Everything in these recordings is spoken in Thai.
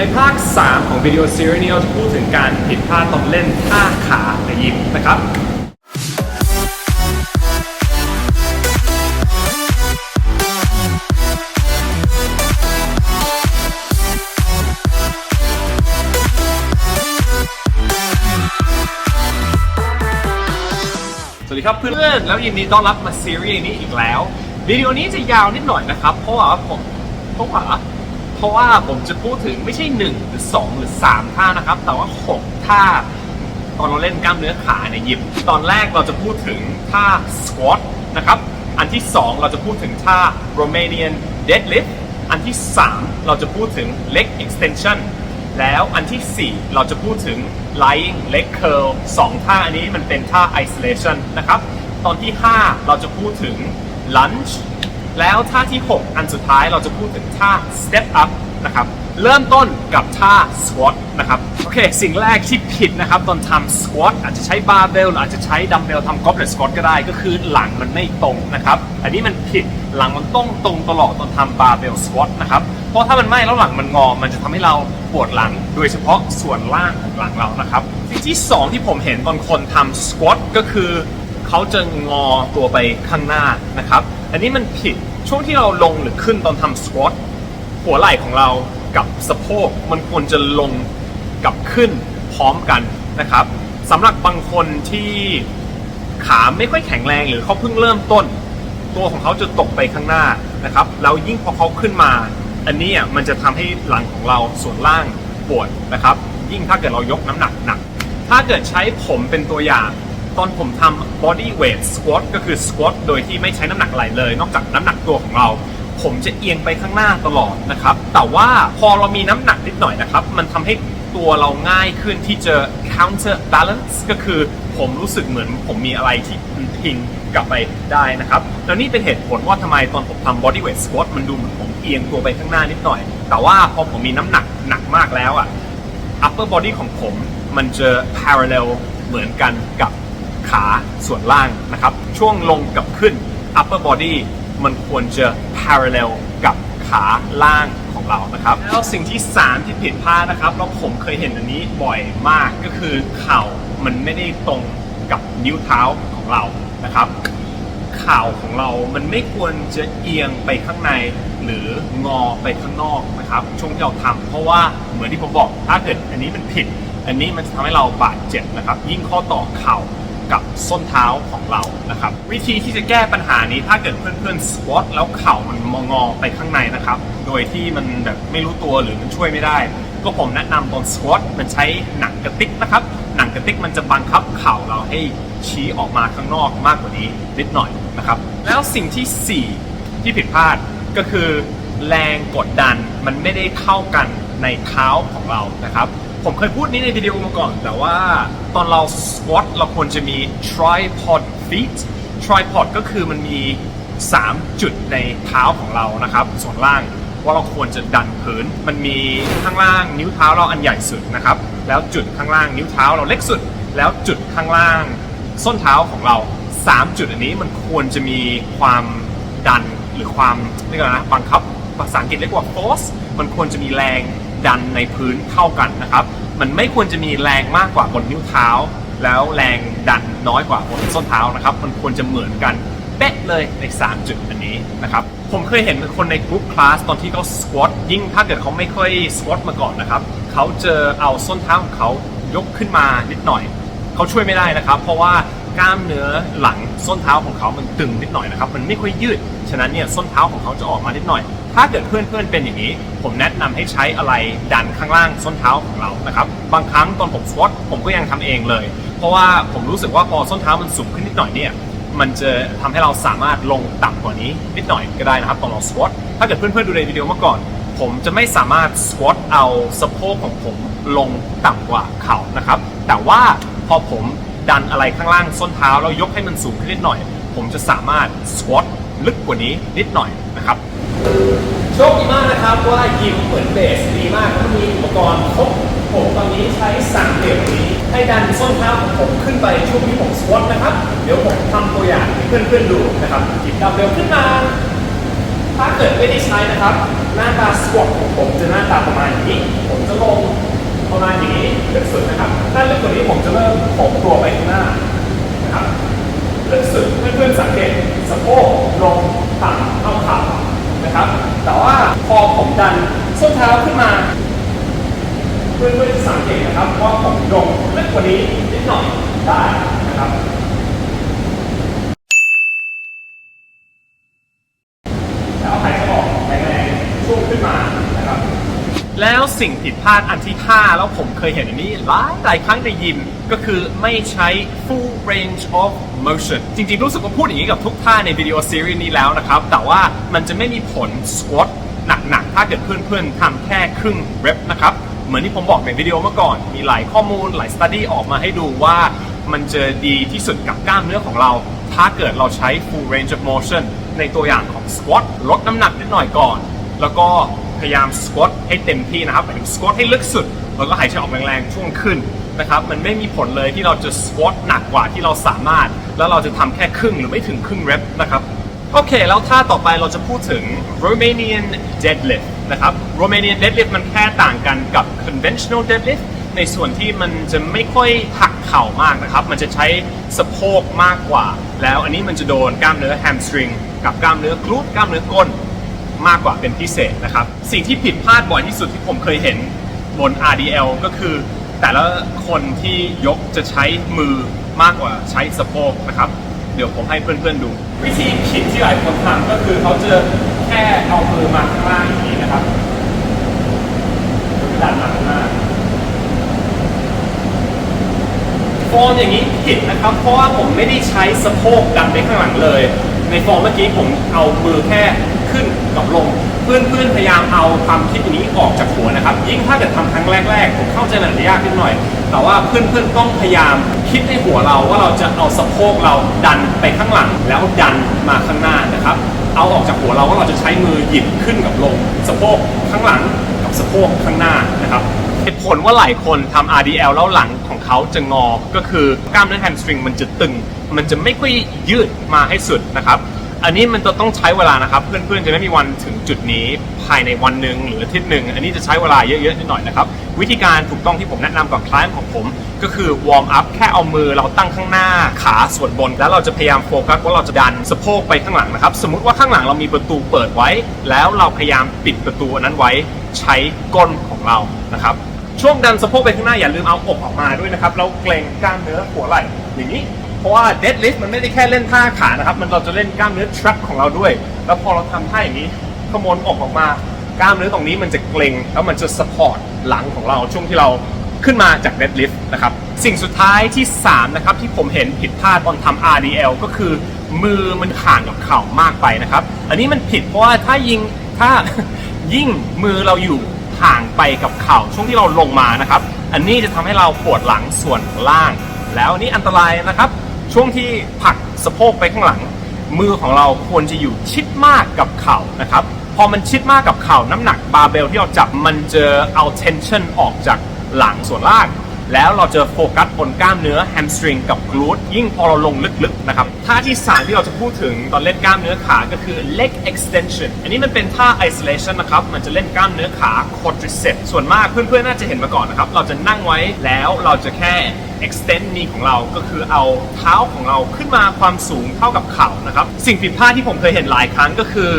ในภาค 3 ของวิดีโอซีรีส์นี้เราจะพูดถึงการผิดพลาดตอนเล่นท่าขาในยิมนะครับสวัสดีครับเพื่อนๆแล้วยินดีต้อนรับมาซีรีส์นี้อีกแล้ววิดีโอนี้จะยาวนิดหน่อยนะครับ เพราะว่าผมเพราะว่า เพราะว่าผมจะพูดถึงไม่ใช่ 1 หรือ 2 หรือ 3 ท่านะครับ แต่ว่า 6 ท่า ตอนเราเล่นกล้ามเนื้อขาในยิมตอนแรกเราจะพูดถึงท่า squat นะครับอันที่ 2 เราจะพูดถึงท่า Romanian deadlift อันที่ 3 เราจะพูดถึง leg extension แล้วอันที่ 4 เราจะพูดถึง lying leg curl 2 ท่าอันนี้มันเป็นท่า isolation นะครับ ตอนที่ 5 เราจะพูดถึง lunge แล้วท่าที่ 6 อันสุดท้ายเราจะพูดถึงท่า step up นะครับ เริ่มต้นกับท่า squat นะครับ โอเค สิ่งแรกที่ผิดนะครับ ตอนทำ squat อาจจะใช้ barbell หรืออาจจะใช้ดัมเบลทำ goblet squat ก็ได้ ก็คือหลังมันไม่ตรงนะครับ อันนี้มันผิด หลังมันต้องตรงตลอดตอนทำ barbell squat นะครับ เพราะถ้ามันไม่แล้วหลังมันงอ มันจะทำให้เราปวดหลัง โดยเฉพาะส่วนล่างของหลังเรานะครับ สิ่งที่สองที่ผมเห็นตอนคนทำ squat ก็คือเขาจะงอตัวไปข้างหน้านะครับ อันนี้มันผิด ช่วงที่เราลงหรือขึ้นตอนทำสควอตหัวไหล่ของเรากับสะโพกมันควรจะลงกับขึ้นพร้อมกันนะครับสำหรับบางคนที่ขาไม่ค่อยแข็งแรงหรือเขาเพิ่งเริ่มต้น ตัวของเขาจะตกไปข้างหน้านะครับแล้วยิ่งพอเขาขึ้นมา อันนี้อะมันจะทำให้หลังของเราส่วนล่างปวดนะครับ ยิ่งถ้าเกิดเรายกน้ำหนักหนัก ถ้าเกิดใช้ผมเป็นตัวอย่าง ตอนผมทำ body weight squat ก็คือ squat โดยที่ไม่ใช้น้ำหนักอะไรเลย นอกจากน้ำหนักตัวของเรา ผมจะเอียงไปข้างหน้าตลอดนะครับ แต่ว่าพอเรามีน้ำหนักนิดหน่อยนะครับ มันทำให้ตัวเราง่ายขึ้นที่จะ counter balance ก็คือผมรู้สึกเหมือนผมมีอะไรที่พิงกลับไปได้นะครับ แล้วนี่เป็นเหตุผลว่าทำไมตอนผมทำ body weight squat มันดูเหมือนผมเอียงตัวไปข้างหน้านิดหน่อย แต่ว่าพอผมมีน้ำหนักหนักมากแล้วอะ upper body ของผมมันจะ parallel เหมือนกันกับ ขาส่วนล่างนะครับ ช่วงลงกับขึ้น upper body มันควรจะ parallel กับขาล่างของเรานะครับ แล้วสิ่งที่ 3 ที่ผิดพลาดนะครับแล้วผมเคยเห็นอันนี้บ่อยมากก็คือเข่ามันไม่ได้ตรงกับนิ้วเท้าของเรานะครับข่าของเรามันไม่ควรจะเอียงไปข้างในหรืองอไปข้างนอกนะครับ ช่วงที่เราทำเพราะว่าเหมือนที่ผมบอกถ้าเกิดอันนี้มันผิด อันนี้มันจะทำให้เราบาดเจ็บนะครับ ยิ่งข้อต่อเข่า กับส้นเท้าของเรานะครับ วิธีที่จะแก้ปัญหานี้ถ้าเกิดเพื่อนๆสควอตแล้วเข่ามันมองอไปข้างในนะครับ โดยที่มันแบบไม่รู้ตัวหรือมันช่วยไม่ได้ ก็ผมแนะนำตอนสควอตมันใช้หนังกระติกนะครับ หนังกระติกมันจะบังคับเข่าเราให้ชี้ออกมาข้างนอกมากกว่านี้นิดหน่อยนะครับ แล้วสิ่งที่ 4 ที่ผิดพลาดก็คือแรงกดดันมันไม่ได้เท่ากันในเท้าของเรานะครับ ผมเคยพูดนี้ในวิดีโอมาก่อน แต่ว่าตอนเราสควอตเราควรจะมี tripod feet tripod ก็คือมันมี 3 จุดในเท้าของเรานะครับ ส่วนล่างว่าเราควรจะดันพื้น มันมีข้างล่างนิ้วเท้าเราอันใหญ่สุดนะครับ แล้วจุดข้างล่างนิ้วเท้าเราเล็กสุด แล้วจุดข้างล่าง ส้นเท้าของเรา 3 จุดอันนี้มันควรจะมีความดันหรือความเรียกว่านะบังคับภาษาอังกฤษเรียกว่า force มันควรจะมีแรง ดันในพื้นเท่ากันนะครับ มันไม่ควรจะมีแรงมากกว่าบนนิ้วเท้า แล้วแรงดันน้อยกว่าบนส้นเท้านะครับ มันควรจะเหมือนกันเป๊ะเลยใน 3 จุดอันนี้นะครับ ผมเคยเห็นคนในกรุ๊ปคลาสตอนที่เขาสควอตยิ่งถ้าเกิดเขาไม่ค่อยสควอตมาก่อนนะครับ เขาเจะเอาส้นเท้าของเขายกขึ้นมานิดหน่อย เขาช่วยไม่ได้นะครับ เพราะว่ากล้ามเนื้อหลังส้นเท้าของเขามันตึงนิดหน่อยนะครับ มันไม่ค่อยยืด ฉะนั้นเนี่ยส้นเท้าของเขาจะออกมานิดหน่อย ถ้าเกิดเพื่อนๆเป็นอย่างนี้ ผมแนะนำให้ใช้อะไรดันข้างล่างส้นเท้าของเรานะครับบางครั้งตอนผมสควอตผมก็ยังทำเองเลย เพราะว่าผมรู้สึกว่าพอส้นเท้ามันสูงขึ้นนิดหน่อยเนี่ยมันจะทำให้เราสามารถลงต่ำกว่านี้นิดหน่อยก็ได้นะครับตอนเราสควอตถ้าเกิดเพื่อนๆดูในวิดีโอเมื่อก่อน ผมจะไม่สามารถสควอตเอาสะโพกของผมลงต่ำกว่าเข่านะครับแต่ว่าพอผมดันอะไรข้างล่างส้นเท้าแล้วยกให้มันสูงขึ้นนิดหน่อย ผมจะสามารถสควอตลึกกว่านี้นิดหน่อยนะครับ โชคดีมากนะครับว่ายิมเหมือนเบสดีมากก็มีอุปกรณ์ครบผมตอนนี้ใช้สั่งเหลี่ยมนี้ ให้ดันส้นเท้าของผมขึ้นไปช่วงที่ผมสควอตนะครับ เดี๋ยวผมทำตัวอย่างให้เพื่อนๆดูนะครับหยิบดัมเบลขึ้นมา ถ้าเกิดไม่ได้ใช้นะครับ หน้าตาสควอตของผมจะหน้าตาประมาณนี้ ผมจะลงประมาณอย่างนี้เพื่สุดนะครับถ้าเล็กกว่านี้ผมจะเริ่มโผล่ พาดอันที่ 5 แล้วผมเคยเห็นอันนี้หลายหลายครั้งในยิม ก็คือไม่ใช้ full range of motion จริงๆ รู้สึกว่าพูดอย่างนี้กับทุกท่าในวิดีโอซีรีส์นี้แล้วนะครับ แต่ว่ามันจะไม่มีผล squat หนักๆ ถ้าเกิดเพื่อนๆทำแค่ครึ่ง rep นะครับ เหมือนที่ผมบอกในวิดีโอเมื่อก่อน มีหลายข้อมูลหลาย study ออกมาให้ดูว่ามันจะดีที่สุดกับกล้ามเนื้อของเรา ถ้าเกิดเราใช้ full range of motion ในตัวอย่างของ squat ลดน้ำหนักนิดหน่อยก่อน แล้วก็ พยายามสควอตให้เต็มที่นะครับหมายถึงสควอตให้ลึกสุด แล้วก็หายใจออกแรงๆช่วงขึ้นนะครับ มันไม่มีผลเลยที่เราจะสควอตหนักกว่าที่เราสามารถ แล้วเราจะทำแค่ครึ่งหรือไม่ถึงครึ่งเรปนะครับ โอเค แล้วท่าต่อไปเราจะพูดถึง Romanian deadlift นะครับ Romanian deadlift มันแค่ต่างกันกับ conventional deadlift ในส่วนที่มันจะไม่ค่อยหักเข่ามากนะครับ มันจะใช้สะโพกมากกว่า แล้วอันนี้มันจะโดนกล้ามเนื้อ hamstring กับกล้ามเนื้อกลูดกล้ามเนื้อก้น มากกว่าเป็นพิเศษนะครับ สิ่งที่ผิดพลาดบ่อยที่สุดที่ผมเคยเห็นบน RDL ก็คือ แต่ละคนที่ยกจะใช้มือมากกว่าใช้สะโพกนะครับ เดี๋ยวผมให้เพื่อนๆดู วิธีผิดที่หลายคนทำก็คือเขาจะแค่เอามือมาข้างล่างอย่างนี้นะครับดันมาข้างหน้าฟอร์มอย่างนี้ผิดนะครับ เพราะว่าผมไม่ได้ใช้สะโพกดันไปข้างหลังเลย ในฟอร์มเมื่อกี้ผมเอามือแค่ ขึ้นกับลง เพื่อนๆพยายามเอาความคิดอย่างนี้ออกจากหัวนะครับ ยิ่งถ้าเกิดทำครั้งแรกๆผมเข้าใจมันจะยากนิดหน่อย แต่ว่าเพื่อนๆต้องพยายามคิดในหัวเราว่าเราจะเอาสะโพกเราดันไปข้างหลังแล้วดันมาข้างหน้านะครับ เอาออกจากหัวเราว่าเราจะใช้มือหยิบขึ้นกับลง สะโพกข้างหลังกับสะโพกข้างหน้านะครับเหตุผลว่าหลายคนทำ RDL แล้วหลังของเขาจะงอ ก็คือกล้ามเนื้อแฮมสตริงมันจะตึง มันจะไม่ค่อยยืดมาให้สุดนะครับ อันนี้มันจะต้องใช้เวลานะครับ เพื่อนๆจะไม่มีวันถึงจุดนี้ภายในวันหนึ่งหรืออาทิตย์หนึ่งอันนี้จะใช้เวลาเยอะๆนิดหน่อยนะครับ วิธีการถูกต้องที่ผมแนะนำกับคลายของผม ก็คือวอร์มอัพแค่เอามือเราตั้งข้างหน้าขาส่วนบน แล้วเราจะพยายามโฟกัสว่าเราจะดันสะโพกไปข้างหลังนะครับ สมมุติว่าข้างหลังเรามีประตูเปิดไว้ แล้วเราพยายามปิดประตูอันนั้นไว้ใช้ก้นของเรานะครับช่วงดันสะโพกไปข้างหน้าอย่าลืมเอาอกออกมาด้วยนะครับแล้วเกรงกล้ามเนื้อหัวไหล่อย่างนี้ เพราะว่า deadlift มันไม่ได้แค่เล่นท่าขานะครับ มันเราจะเล่นกล้ามเนื้อ trap ของเราด้วย แล้วพอเราทำท่าอย่างนี้ขมวดอกออกมากล้ามเนื้อตรงนี้มันจะเกร็งแล้วมันจะ support หลังของเราช่วงที่เราขึ้นมาจาก deadlift นะครับ สิ่งสุดท้ายที่ 3 นะครับ ที่ผมเห็นผิดพลาดตอนทำ RDL ก็คือมือมันห่างกับเข่ามากไปนะครับ อันนี้มันผิดเพราะว่าถ้ายิงถ้ายิ่งมือเราอยู่ห่างไปกับเข่าช่วงที่เราลงมานะครับ อันนี้จะทำให้เราปวดหลังส่วนล่าง แล้วอันนี้อันตรายนะครับ ช่วงที่ผลักสะโพกไปข้างหลัง มือของเราควรจะอยู่ชิดมากกับเข่านะครับ พอมันชิดมากกับเข่าน้ำหนักบาร์เบลที่เราจับมันจะเอา tension ออกจากหลังส่วนล่าง แล้วเราจะโฟกัสบนกล้ามเนื้อแฮมสตริงกับกลูตยิ่งพอเราลงลึกๆนะครับท่าที่3ที่เราจะพูดถึงตอนเล่นกล้ามเนื้อขาก็คือ leg extension อันนี้มันเป็นท่า isolation นะครับ มันจะเล่นกล้ามเนื้อขา quadricep ส่วนมากเพื่อนๆน่าจะเห็นมาก่อนนะครับ เราจะนั่งไว้แล้วเราจะแค่ extend knee ของเราก็คือเอาเท้าของเราขึ้นมาความสูงเท่ากับเข่านะครับ สิ่งผิดพลาดที่ผมเคยเห็นหลายครั้งก็คือ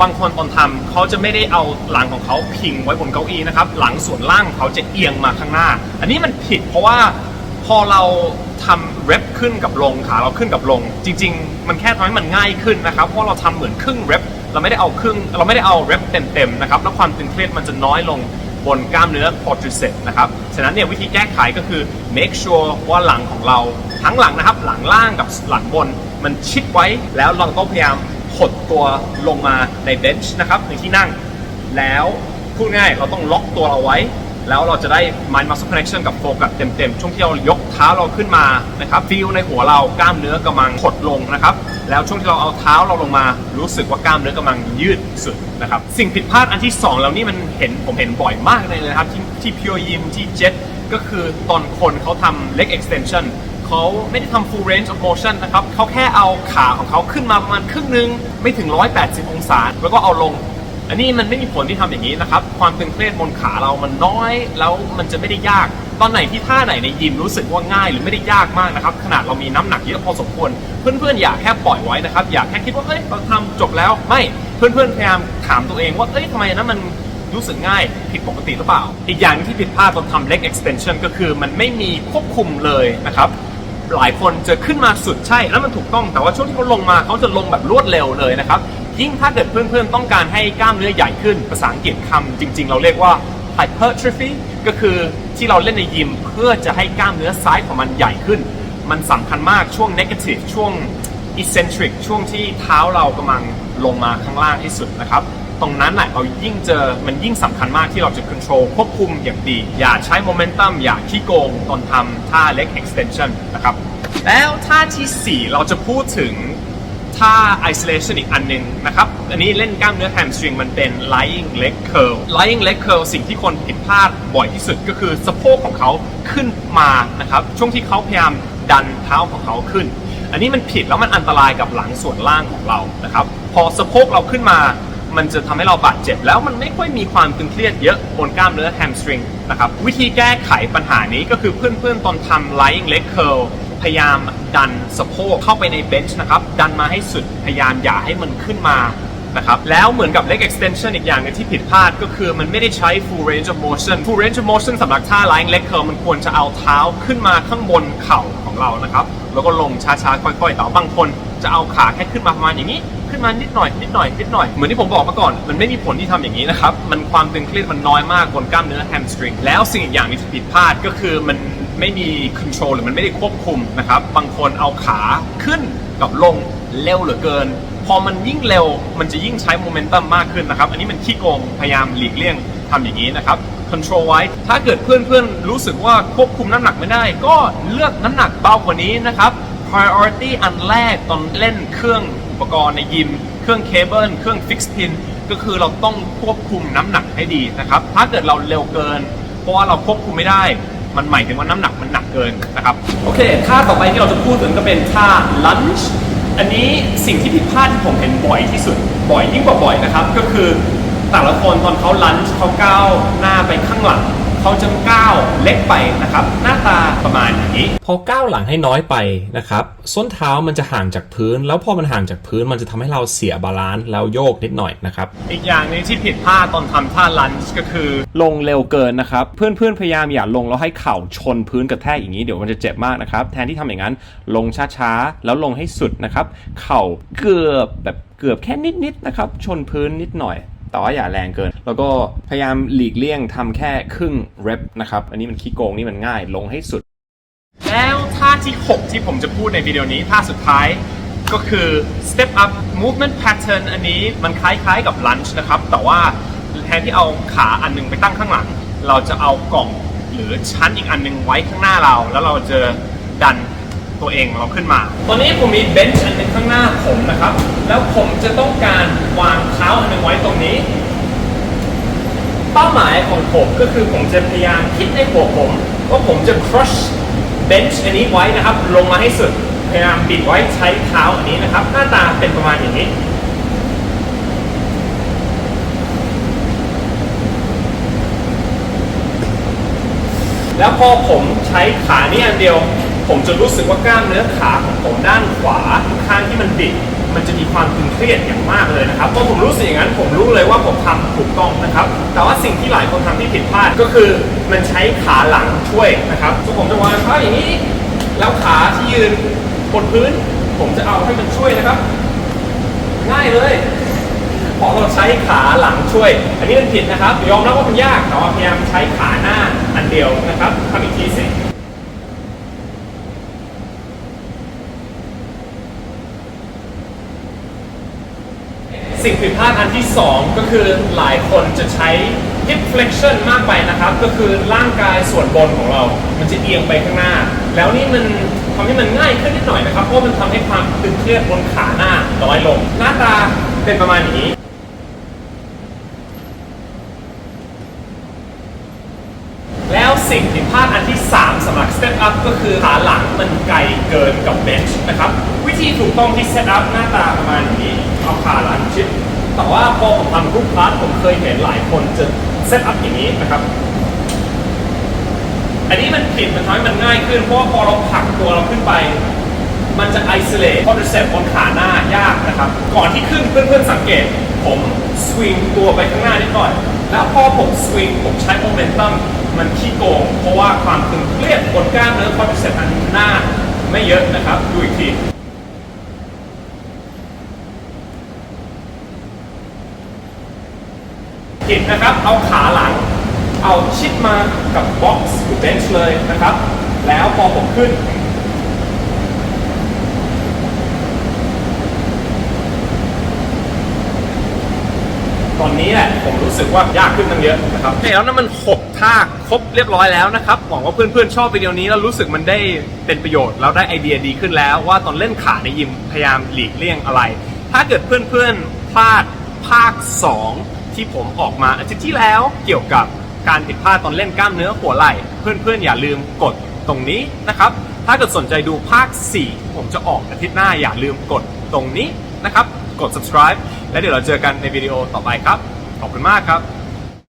บางคนตอนทำเขาจะไม่ได้เอาหลังของเขาพิงไว้บนเก้าอี้นะครับ หลังส่วนล่างเขาจะเอียงมาข้างหน้า อันนี้มันผิดเพราะว่าพอเราทำเรปขึ้นกับลงขาเราขึ้นกับลง จริง ๆ มันแค่ทำให้มันง่ายขึ้นนะครับ เพราะเราทำเหมือนครึ่งเรปเราไม่ได้เอาครึ่งเราไม่ได้เอาเรปเต็มๆนะครับแล้วความตึงเครียดมันจะน้อยลง บนกล้ามเนื้อ quadricep นะครับ ฉะนั้นเนี่ยวิธีแก้ไขก็คือ make sure ว่าหลังของเราทั้งหลังนะครับ หลังล่างกับหลังบนมันชิดไว้ แล้วเราก็พยายามหดตัวลงมาในเบนช์นะครับในที่นั่ง แล้วพูดง่ายเราต้องล็อกตัวเราไว้ แล้วเราจะได้ mind muscle connection กับโฟกัสเต็มๆ ช่วงที่เรายกเท้าเราขึ้นมานะครับฟีลในหัวเรากล้ามเนื้อกำลังหดลงนะครับแล้วช่วงที่เราเอาเท้าเราลงมารู้สึกว่ากล้ามเนื้อกำลังยืดสุดนะครับสิ่งผิดพลาดอันที่สองแล้วนี่มันเห็นผมเห็นบ่อยมากเลยนะครับ ที่ที่ Pure Gym ที่ Jet ก็คือตอนคนเขาทำ leg extension เขาไม่ได้ทำ full range of motion นะครับเขาแค่เอาขาของเขาขึ้นมาประมาณครึ่งนึง ไม่ถึง 180 องศา แล้วก็เอาลง อันนี้มันไม่มีผลที่ทำอย่างนี้นะครับ ความตึงเครียดบนขาเรามันน้อย แล้วมันจะไม่ได้ยาก ตอนไหนที่ท่าไหนในยิมรู้สึกว่าง่าย หรือไม่ได้ยากมากนะครับ ขนาดเรามีน้ำหนักเยอะพอสมควร เพื่อนๆ อย่าแค่ปล่อยไว้นะครับ อย่าแค่คิดว่าเอ้ยเราทำจบแล้ว ไม่ เพื่อนๆ พยายามถามตัวเองว่า เอ้ยทำไมนั้นมันรู้สึกง่ายผิดปกติหรือเปล่า อีกอย่างที่ผิดพลาดตอนทำ leg extension ก็คือมันไม่มีควบคุมเลยนะครับหลายคนจะขึ้นมาสุดใช่แล้วมันถูกต้องแต่ว่าช่วงที่เขาลงมาเขาจะลงแบบรวดเร็วเลยนะครับ ยิ่งถ้าเกิดเพื่อนๆต้องการให้กล้ามเนื้อใหญ่ขึ้นภาษาอังกฤษคำจริง ๆ เราเรียกว่า hypertrophy ก็คือที่เราเล่นในยิมเพื่อจะให้กล้ามเนื้อซ้ายของมันใหญ่ขึ้น มันสำคัญมากช่วง negative ช่วง eccentric ช่วงที่เท้าเรากำลังลงมาข้างล่างที่สุดนะครับ ตรงนั้นแหละเรายิ่งเจอมันยิ่งสำคัญมากที่เราจะ control ควบคุมอย่างดี อย่าใช้ momentum อย่าขี้โกงตอนทำท่า leg extension นะครับ แล้วท่าทีสี่4 เราจะพูดถึง ท่า isolation อีกอันหนึงนะครับ อันนี้เล่นกล้ามเนื้อ hamstring มันเป็น lying leg curl lying leg curl สิ่งที่คนผิดพลาดบ่อยที่สุดก็คือสะโพกของเขาขึ้นมานะครับ ช่วงที่เขาพยายามดันเท้าของเขาขึ้น อันนี้มันผิดแล้วมันอันตรายกับหลังส่วนล่างของเรานะครับ พอสะโพกเราขึ้นมา มันจะทำให้เราบาดเจ็บ แล้วมันไม่ค่อยมีความตึงเครียดเยอะบนกล้ามเนื้อ hamstring นะครับ วิธีแก้ไขปัญหานี้ก็คือเพื่อนๆตอนทำ lying leg curl พยายามดันสะโพกเข้าไปในเบนช์นะครับดันมาให้สุดพยายามอย่าให้มันขึ้นมานะครับแล้วเหมือนกับ leg extension อีกอย่างหนึงที่ผิดพลาดก็คือมันไม่ได้ใช้ full range of motion full range of motion สำหรับท่า lying leg curl มันควรจะเอาเท้าขึ้นมาข้างบนเข่าของเรานะครับแล้วก็ลงช้าๆค่อยๆแต่ว่าบางคนจะเอาขาแค่ขึ้นมาประมาณอย่างนี้ ขึ้นมานิดหน่อยนิดหน่อยนิดหน่อยเหมือนที่ผมบอกมาก่อน มันไม่มีผลที่ทำอย่างนี้นะครับมันความตึงเครียดมันน้อยมากบนกล้ามเนื้อ hamstring แล้วสิ่งอีกอย่างหนึงที่ผิดพลาดก็คือมัน ไม่มี control หรือมันไม่ได้ควบคุมนะครับ บางคนเอาขาขึ้นกับลงเร็วเหลือเกิน พอมันยิ่งเร็วมันจะยิ่งใช้โมเมนตัมมากขึ้นนะครับ อันนี้มันขี้โกงพยายามหลีกเลี่ยงทำอย่างนี้นะครับ control ไว้ ถ้าเกิดเพื่อนๆรู้สึกว่าควบคุมน้ำหนักไม่ได้ ก็เลือกน้ำหนักเบากว่านี้นะครับ priority อันแรกตอนเล่นเครื่องอุปกรณ์ในยิม เครื่องเคเบิลเครื่องฟิกซ์พินก็คือเราต้องควบคุมน้ำหนักให้ดีนะครับ ถ้าเกิดเราเร็วเกิน เพราะว่าเราควบคุมไม่ได้ มันหมายถึงว่าน้ำหนักมันหนักเกินนะครับ โอเคท่าต่อไปที่เราจะพูดถึงก็เป็นท่า lunch อันนี้สิ่งที่ผิดพลาดที่ผมเห็นบ่อยที่สุด บ่อยยิ่งกว่าบ่อยนะครับ ก็คือแต่ละคนตอนเขา lunge เขาก้าวหน้าไปข้างหลัง เขาจะก้าวเล็กไปนะครับหน้าตาประมาณอย่างนี้ พอก้าวหลังให้น้อยไปนะครับส้นเท้ามันจะห่างจากพื้น แล้วพอมันห่างจากพื้นมันจะทำให้เราเสียบาลานซ์แล้วโยกนิดหน่อยนะครับอีกอย่างหนึงที่ผิดพลาดตอนทำท่าลันช์ก็คือ ลงเร็วเกินนะครับเพื่อนๆพยายามอย่าลงแล้วให้เข่าชนพื้นกระแทกอย่างนี้เดี๋ยวมันจะเจ็บมากนะครับแทนที่ทำอย่างนั้นลงช้าๆแล้วลงให้สุดนะครับเข่าเกือบแบบเกือบแค่นิดๆนะครับชนพื้นนิดหน่อย แต่ว่าอย่าแรงเกิน แล้วก็พยายามหลีกเลี่ยงทำแค่ครึ่งเรปนะครับอันนี้มันขี้โกงนี่มันง่ายลงให้สุด แล้วท่าที่ 6 ที่ผมจะพูดในวิดีโอนี้ท่าสุดท้ายก็คือ step up movement pattern อันนี้มันคล้ายๆกับ lunge นะครับ แต่ว่าแทนที่เอาขาอันหนึงไปตั้งข้างหลัง เราจะเอากล่องหรือชั้นอีกอันหนึงไว้ข้างหน้าเรา แล้วเราจะดัน ตัวเองเราขึ้นมา ตอนนี้ผมมีเบนช์อันหนึงข้างหน้าผมนะครับ แล้วผมจะต้องการวางเท้าอันหนึงไว้ตรงนี้ เป้าหมายของผมก็คือผมจะพยายามคิดในหัวผม ว่าผมจะ crush bench อันนี้ไว้นะครับ ลงมาให้สุด พยายามบิดไว้ใช้เท้าอันนี้นะครับ หน้าตาเป็นประมาณอย่างนี้ แล้วพอผมใช้ขานี่อันเดียว ผมจะรู้สึกว่ากล้ามเนื้อขาของผมด้านขวาข้างที่มันบิดมันจะมีความตึงเครียดอย่างมากเลยนะครับพอผมรู้สึกอย่างนั้นผมรู้เลยว่าผมทำถูกต้องนะครับ แต่ว่าสิ่งที่หลายคนทำที่ผิดพลาดก็คือมันใช้ขาหลังช่วยนะครับซึ่งผมจะวางเท้าอย่างนี้ แล้วขาที่ยืนบนพื้น ผมจะเอาให้มันช่วยนะครับ ง่ายเลยพอเราใช้ขาหลังช่วย อันนี้มันผิดนะครับ ยอมรับว่ามันยากแต่ว่าพยายามใช้ขาหน้าอันเดียวนะครับทำอีกทีสิ สิ่งผิดพลาดอันที่ 2 ก็คือหลายคนจะใช้ hip flexion มากไปนะครับ ก็คือร่างกายส่วนบนของเรา มันจะเอียงไปข้างหน้า แล้วนี่มันทำให้มันง่ายขึ้นนิดหน่อยนะครับ เพราะมันทำให้ความตึงเครียดบนขาหน้าน้อยลง หน้าตาเป็นประมาณนี้แล้วสิ่งผิดพลาดอันที่ 3สำหรับ step up ก็คือขาหลังมันไกลเกินกับ bench นะครับ วิธีถูกต้องที่ set up หน้าตาประมาณนี้ เอาขาหลังชิดแต่ว่าพอผมทำรูปพาร์ทผมเคยเห็นหลายคนจะ set up อย่างนี้นะครับ อันนี้มันผิดมันทำให้มันง่ายขึ้น เพราะว่าพอเราผลักตัวเราขึ้นไป มันจะ isolate quadricep บนขาหน้ายากนะครับ ก่อนที่ขึ้นเพื่อนๆสังเกต ผมสวิงตัวไปข้างหน้านิดหน่อย แล้วพอผมสวิงผมใช้โมเมนตัมมันขี้โกง เพราะว่าความตึงเครียดบนกล้ามเนื้อคอร์ติเซปอันหน้าไม่เยอะนะครับ ดูอีกทีิดนะครับ เอาขาหลัง เอาชิดมากับบ็อกซ์หรือเบนช์เลยนะครับ แล้วพอผมขึ้น ตอนนี้แหละผมรู้สึกว่ายากขึ้นตั้งเยอะนะครับโอเคแล้วนั่นมัน6ท่าครบเรียบร้อยแล้วนะครับ หวังว่าเพื่อนๆชอบวิดีโอนี้แล้วรู้สึกมันได้เป็นประโยชน์แล้วได้ไอเดียดีขึ้นแล้ว ว่าตอนเล่นขาในยิมพยายามหลีกเลี่ยงอะไร ถ้าเกิดเพื่อนๆพลาดภาค 2 ที่ผมออกมาอาทิตย์ที่แล้วเกี่ยวกับการผิดพลาดตอนเล่นกล้ามเนื้อหัวไหล่ เพื่อนๆ อย่าลืมกดตรงนี้นะครับ ถ้าเกิดสนใจดูภาค 4 ผมจะออกอาทิตย์หน้าอย่าลืมกดตรงนี้นะครับ กด subscribe และเดี๋ยวเราเจอกันในวิดีโอต่อไปครับ ขอบคุณมากครับ